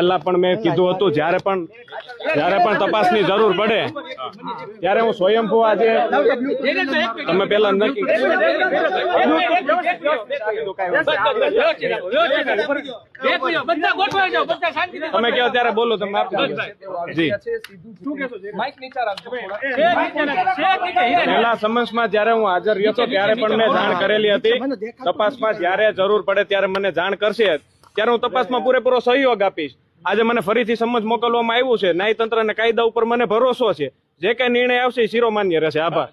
પહેલા પણ મેં કીધું હતું જ્યારે પણ જ્યારે પણ તપાસની જરૂર પડે ત્યારે હું સ્વયંભૂ આજે તમે પેલા નક્કી તમે કહો ત્યારે બોલો તમે. જી. પહેલા સમન્સમાં જ્યારે હું હાજર રહ્યો હતો ત્યારે પણ મેં જાણ કરેલી હતી. તપાસમાં જ્યારે જરૂર પડે ત્યારે મને જાણ કરશે ત્યારે હું તપાસમાં પૂરેપૂરો સહયોગ આપીશ. આજે મને ફરીથી સમજ મોકલવામાં આવ્યું છે. ન્યાયતંત્ર અને કાયદા ઉપર મને ભરોસો છે. જે કઈ નિર્ણય આવશે શિરોમાન્ય રહેશે. આભાર.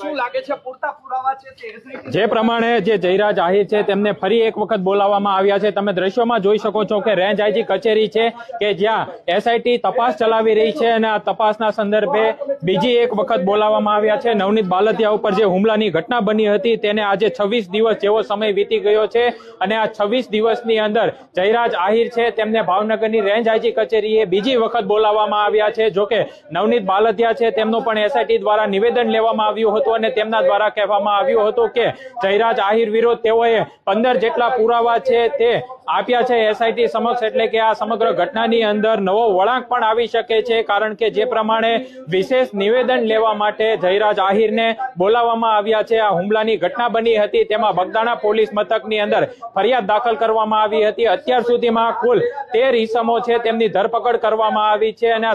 શું લાગે છે? પૂરતા પુરાવા છે જે પ્રમાણે જે જયરાજ આહિર છે તેમને ફરી એક વખત બોલાવવામાં આવ્યા છે. તમે દ્રશ્યોમાં જોઈ શકો છો કે રેન્જ આઈજી કચેરી છે કે જ્યાં એસઆઈટી તપાસ ચલાવી રહી છે અને આ તપાસના સંદર્ભે બીજી એક વખત બોલાવવામાં આવ્યા છે. નવનીત બાલતિયા ઉપર જે હુમલાની ઘટના બની હતી તેને આજે છવ્વીસ દિવસ જેવો સમય વીતી ગયો છે અને આ છવ્વીસ દિવસની અંદર જયરાજ આહિર છે તેમને ભાવનગરની રેન્જ આઈજી કચેરીએ બીજી વખત બોલાવવામાં આવ્યા છે. જોકે નવનીત બાલદિયા છે, તેમનું પણ એસઆઈટી દ્વારા નિવેદન લેવામાં આવ્યું હતું અને તેમના દ્વારા કહેવામાં આવ્યું હતું કે જયરાજ આહિર વિરોધ તેઓએ પંદર જેટલા પુરાવા છે તે આપ્યા છે એસઆઈટી સમક્ષ, એટલે કે આ સમગ્ર ઘટનાની અંદર નવો વળાંક પણ આવી શકે છે, કારણ કે જે પ્રમાણે વિશેષ નિવેદન લેવા માટે જયરાજ આહિરને બોલાવવામાં આવ્યા છે. આ હુમલાની ઘટના બની હતી, તેમાં બગદાણા પોલીસ મથકની અંદર ફરિયાદ દાખલ કરવામાં આવી હતી. અત્યાર સુધીમાં કુલ તેર ઈસમો છે, તેમની ધરપકડ કરવામાં આવી છે અને